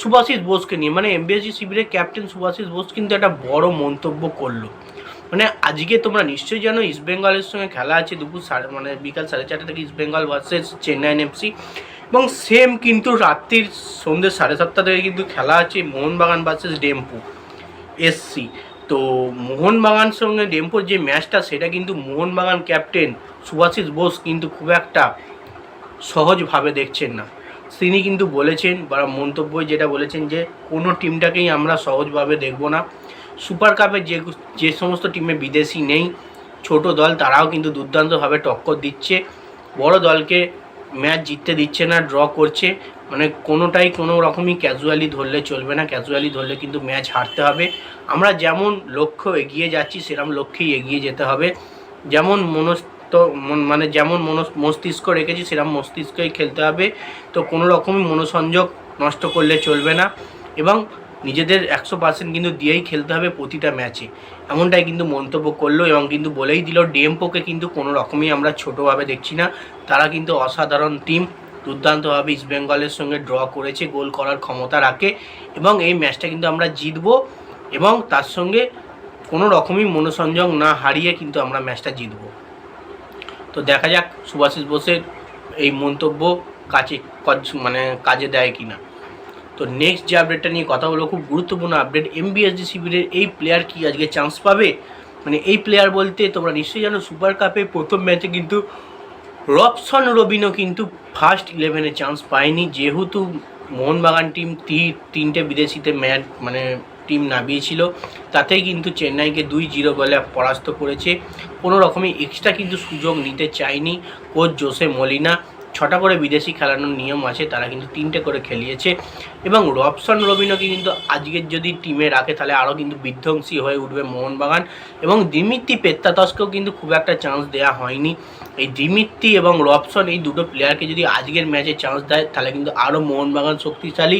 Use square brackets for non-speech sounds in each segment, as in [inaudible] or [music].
সুভাষিস বোসকে নিয়ে মানে এমবিএসজি শিবিরের ক্যাপ্টেন সুভাষিস বোস কিন্তু একটা বড় মন্তব্য করল। মানে আজকে তোমরা নিশ্চয়ই জানো ইস্ট বেঙ্গলের সঙ্গে খেলা আছে দুপুর সাড়ে মানে বিকাল সাড়ে চারটে থেকে East Bengal versus Chennai FC এবং সেম কিন্তু রাত্রির সন্ধ্যে সাড়ে সাতটা থেকে কিন্তু খেলা আছে মোহনবাগান ভার্সেস ডেম্পু এসসি তো মোহনবাগান সঙ্গে ডেম্পুর যে ম্যাচটা সেটা কিন্তু মোহনবাগান ক্যাপ্টেন সুভাষিস বোস কিন্তু খুব একটা সহজভাবে দেখছেন না। তিনি কিন্তু বলেছেন, বা মন্তব্য যেটা বলেছেন যে, কোনো টিমটাকেই আমরা সহজভাবে দেখব না। সুপার কাপে যে যে সমস্ত টিমে বিদেশি নেই, ছোট দল, তারাও কিন্তু দুর্দান্তভাবে টক্কর দিচ্ছে। বড় দলকে ম্যাচ জিততে দিচ্ছে না, ড্র করছে। মানে কোনোটাই কোনো রকমই ক্যাজুয়ালি ধরলে চলবে না। ক্যাজুয়ালি ধরলে কিন্তু ম্যাচ হারতে হবে। আমরা যেমন লক্ষ্য এগিয়ে যাচ্ছি সেরকম লক্ষ্যেই এগিয়ে যেতে হবে। যেমন মনস্থ মন- মানে যেমন মন মস্তিষ্ক রেখেছি সেরকম মস্তিষ্কই খেলতে হবে। তো কোনো রকমই মনোসংযোগ নষ্ট করলে চলবে না এবং নিজেদের একশো পার্সেন্ট কিন্তু দিয়েই খেলতে হবে প্রতিটা ম্যাচে এমনটাই কিন্তু মন্তব্য করল এবং কিন্তু বলেই দিল, ডিএমপোকে কিন্তু কোনো রকমই আমরা ছোটোভাবে দেখছি না। তারা কিন্তু অসাধারণ টিম দুর্দান্তভাবে ইস্ট বেঙ্গলের সঙ্গে ড্র করেছে গোল করার ক্ষমতা রাখে এবং এই ম্যাচটা কিন্তু আমরা জিতবো এবং তার সঙ্গে কোনো রকমই মনোসংযোগ না হারিয়ে কিন্তু আমরা ম্যাচটা জিতবো। তো দেখা যাক সুভাষিস বোসের এই মন্তব্য কাজে মানে কাজে দেয় কিনা। তো নেক্সট যে আপডেটটা নিয়ে কথা বলব খুব গুরুত্বপূর্ণ আপডেট এমবিএসজি শিবিরের এই প্লেয়ার কি আজকে চান্স পাবে? মানে এই প্লেয়ার বলতে তোমরা নিশ্চয়ই জানো সুপার কাপে প্রথম ম্যাচে কিন্তু রবসন রবিনও কিন্তু ফার্স্ট ইলেভেনে চান্স পায়নি। যেহেতু মোহনবাগান টিম তিনটে বিদেশিতে ম্যাচ মানে টিম নামিয়েছিল। তাতেই কিন্তু চেন্নাইকে দুই জিরো বলে পরাস্ত করেছে। কোনো রকমই এক্সট্রা কিন্তু সুযোগ নিতে চায়নি কোচ জোসে মলিনা। ছটা করে বিদেশি খেলানোর নিয়ম আছে, তারা কিন্তু তিনটে করে খেলিয়েছে। এবং রবসন রবিনকে কিন্তু আজকের যদি টিমে রাখে, তাহলে আরও কিন্তু বিধ্বংসী হয়ে উঠবে মোহনবাগান। এবং দিমিত্তি পেত্তাতসকেও কিন্তু খুব একটা চান্স দেওয়া হয়নি। এই দিমিত্তি এবং রবসন এই দুটো প্লেয়ারকে যদি আজকের ম্যাচে চান্স দেয়, তাহলে কিন্তু আরও মোহনবাগান শক্তিশালী,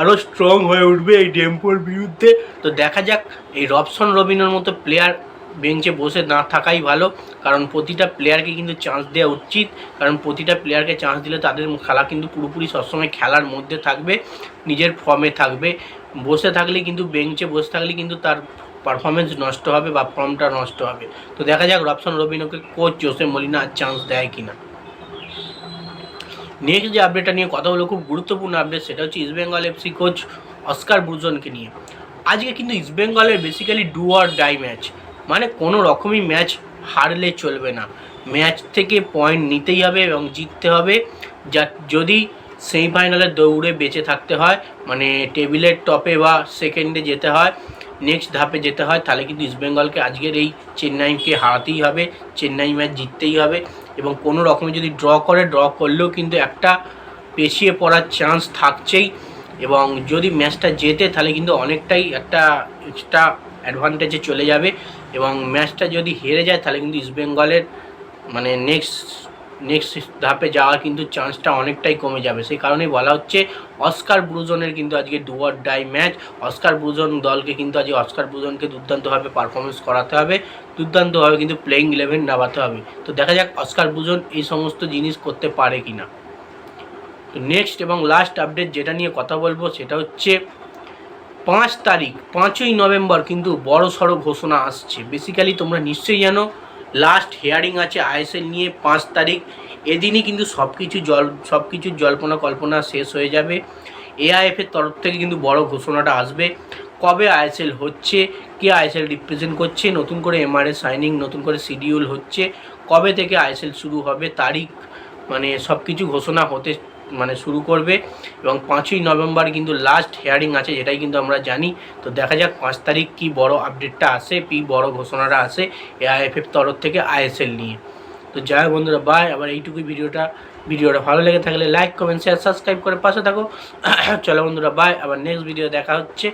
আরও স্ট্রং হয়ে উঠবে এই ডেম্পোর বিরুদ্ধে। তো দেখা যাক, এই রবসন রবিনের মতো প্লেয়ার বেঞ্চে বসে না থাকাই ভালো। কারণ প্রতিটা প্লেয়ারকে কিন্তু চান্স দেওয়া উচিত। কারণ প্রতিটা প্লেয়ারকে চান্স দিলে তাদের খেলা কিন্তু পুরোপুরি সবসময় খেলার মধ্যে থাকবে, নিজের ফর্মে থাকবে। বসে থাকলে কিন্তু, বেঞ্চে বসে থাকলে কিন্তু তার পারফরমেন্স নষ্ট হবে বা ফর্মটা নষ্ট হবে। তো দেখা যাক রবসন রবিনোকে কোচ জোসে মলিনা আর চান্স দেয় কিনা। নেক্সট যে আপডেটটা নিয়ে কথা হলো খুব গুরুত্বপূর্ণ আপডেট সেটা হচ্ছে East Bengal FC coach Oscar ব্রুজনকে নিয়ে। আজকে কিন্তু ইস্ট বেঙ্গলের basically do or die match মানে কোনো রকমই ম্যাচ হারলে চলবে না। ম্যাচ থেকে পয়েন্ট নিতেই হবে এবং জিততে হবে। যা, যদি সেমিফাইনালের দৌড়ে বেঁচে থাকতে হয় মানে টেবিলের টপে বা সেকেন্ডে যেতে হয় নেক্সট ধাপে যেতে হয়, তাহলে কিন্তু ইস্টবেঙ্গলকে আজকের এই চেন্নাইকে হারাতেই হবে, চেন্নাই ম্যাচ জিততেই হবে এবং কোনো রকমে যদি ড্র করে ড্র করলেও কিন্তু একটা পেছিয়ে পড়ার চান্স থাকছেই এবং যদি ম্যাচটা জেতে, তাহলে কিন্তু অনেকটাই একটা এক্সট্রা অ্যাডভান্টেজে চলে যাবে এবং ম্যাচটা যদি হেরে যায়, তাহলে কিন্তু ইস্টবেঙ্গলের মানে নেক্সট নেক্সট ধাপে যাওয়ার কিন্তু চান্সটা অনেকটাই কমে যাবে। সেই কারণেই বলা হচ্ছে অস্কার ব্রুজনের কিন্তু আজকে do or die match Oscar Bruzon দলকে কিন্তু আজকে অস্কার ব্রুজনকে দুর্দান্তভাবে পারফরমেন্স করাতে হবে, দুর্দান্তভাবে কিন্তু প্লেইং ইলেভেন নামাতে হবে। তো দেখা যাক অস্কার ব্রুজন এই সমস্ত জিনিস করতে পারে কি না তো নেক্সট এবং লাস্ট আপডেট যেটা নিয়ে কথা বলব, সেটা হচ্ছে পাঁচ তারিখ, পাঁচই নভেম্বর কিন্তু বড় সড়ো ঘোষণা আসছে। বেসিক্যালি তোমরা নিশ্চয়ই জানো লাস্ট হেয়ারিং আছে আইএসএল নিয়ে পাঁচ তারিখ। এদিনই কিন্তু সব কিছু জল সব কিছুর জল্পনা কল্পনা শেষ হয়ে যাবে। এআইএফের তরফ থেকে কিন্তু বড় ঘোষণাটা আসবে। কবে আইএসএল হচ্ছে, কে আইএসএল রিপ্রেজেন্ট করছে, নতুন করে এমআরএ সাইনিং নতুন করে শিডিউল হচ্ছে, কবে থেকে আইএসএল শুরু হবে, তারিখ মানে সব কিছু ঘোষণা হতে মানে শুরু করবে এবং পাঁচই নভেম্বর কিন্তু লাস্ট হেয়ারিং আছে, যেটাই কিন্তু আমরা জানি। তো দেখা যাক পাঁচ তারিখ কি বড় আপডেটটা আসে, কি বড় ঘোষণাটা আসে এআইএফএফ তরফ থেকে আইএসএল নিয়ে। তো যাই বন্ধুরা বাই আবার এইটুকুই ভিডিওটা ভিডিওটা ভালো লেগে থাকলে লাইক কমেন্ট শেয়ার সাবস্ক্রাইব করে পাশে থাকো। [clears throat] চলো বন্ধুরা বাই আবার নেক্সট ভিডিও দেখা হচ্ছে।